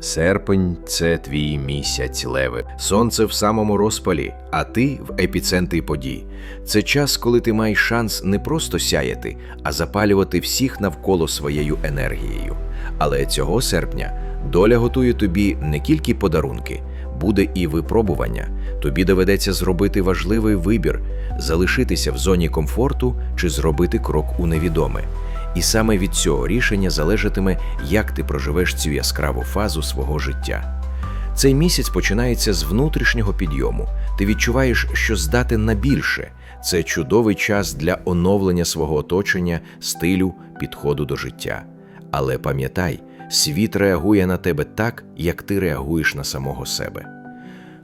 Серпень це твій місяць леви. Сонце в самому розпалі, а ти в епіцентрі подій. Це час, коли ти маєш шанс не просто сяяти, а запалювати всіх навколо своєю енергією. Але цього серпня доля готує тобі не тільки подарунки, буде і випробування. Тобі доведеться зробити важливий вибір залишитися в зоні комфорту чи зробити крок у невідоме. І саме від цього рішення залежатиме, як ти проживеш цю яскраву фазу свого життя. Цей місяць починається з внутрішнього підйому. Ти відчуваєш, що здатен на більше. Це чудовий час для оновлення свого оточення, стилю, підходу до життя. Але пам'ятай, світ реагує на тебе так, як ти реагуєш на самого себе.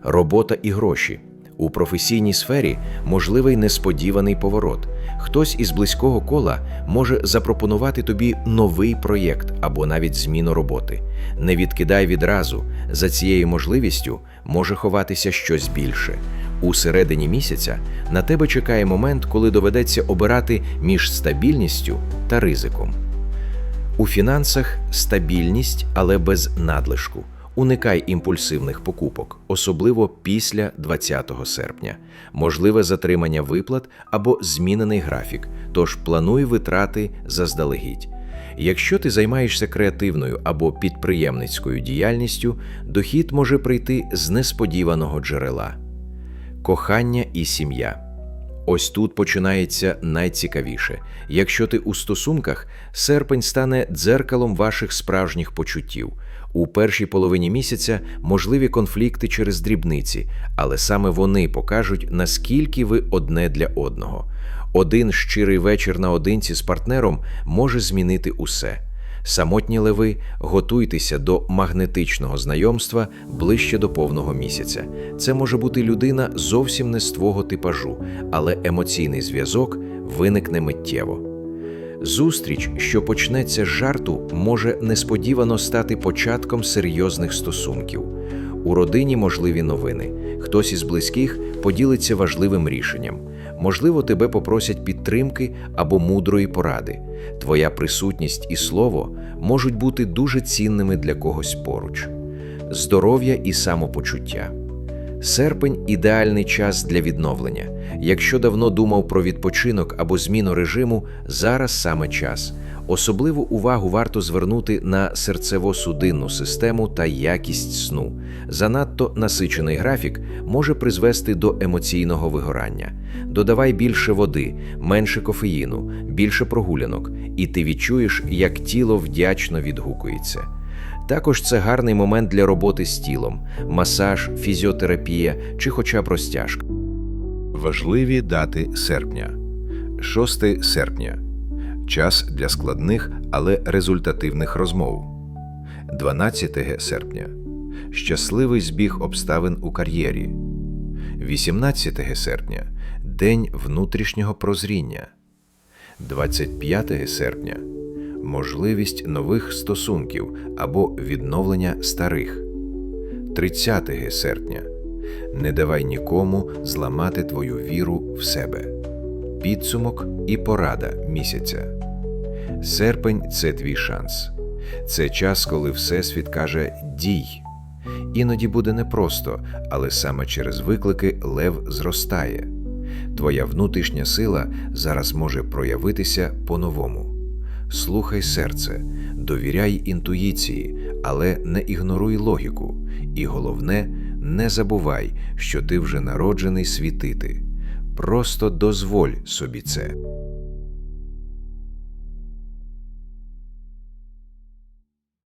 Робота і гроші. У професійній сфері можливий несподіваний поворот. Хтось із близького кола може запропонувати тобі новий проєкт або навіть зміну роботи. Не відкидай відразу. За цією можливістю може ховатися щось більше. У середині місяця на тебе чекає момент, коли доведеться обирати між стабільністю та ризиком. У фінансах стабільність, але без надлишку. Уникай імпульсивних покупок, особливо після 20 серпня, можливе затримання виплат або змінений графік, тож плануй витрати заздалегідь. Якщо ти займаєшся креативною або підприємницькою діяльністю, дохід може прийти з несподіваного джерела. Кохання і сім'я. Ось тут починається найцікавіше. Якщо ти у стосунках, серпень стане дзеркалом ваших справжніх почуттів. У першій половині місяця можливі конфлікти через дрібниці, але саме вони покажуть, наскільки ви одне для одного. Один щирий вечір наодинці з партнером може змінити усе. Самотні леви, готуйтеся до магнетичного знайомства ближче до повного місяця. Це може бути людина зовсім не з твого типажу, але емоційний зв'язок виникне миттєво. Зустріч, що почнеться з жарту, може несподівано стати початком серйозних стосунків. У родині можливі новини. Хтось із близьких поділиться важливим рішенням. Можливо, тебе попросять підтримки або мудрої поради. Твоя присутність і слово можуть бути дуже цінними для когось поруч. Здоров'я і самопочуття. Серпень ідеальний час для відновлення. Якщо давно думав про відпочинок або зміну режиму, зараз саме час. Особливу увагу варто звернути на серцево-судинну систему та якість сну. Занадто насичений графік може призвести до емоційного вигорання. Додавай більше води, менше кофеїну, більше прогулянок, і ти відчуєш, як тіло вдячно відгукується. Також це гарний момент для роботи з тілом, масаж, фізіотерапія чи хоча б розтяжка. Важливі дати серпня. 6 серпня. Час для складних, але результативних розмов. 12 серпня. Щасливий збіг обставин у кар'єрі. 18 серпня. День внутрішнього прозріння. 25 серпня. Можливість нових стосунків або відновлення старих. 30 серпня. Не давай нікому зламати твою віру в себе. Підсумок і порада місяця. Серпень це твій шанс. Це час, коли Всесвіт каже дій. Іноді буде непросто, але саме через виклики лев зростає. Твоя внутрішня сила зараз може проявитися по-новому. Слухай серце, довіряй інтуїції, але не ігноруй логіку. І головне, не забувай, що ти вже народжений світити. Просто дозволь собі це.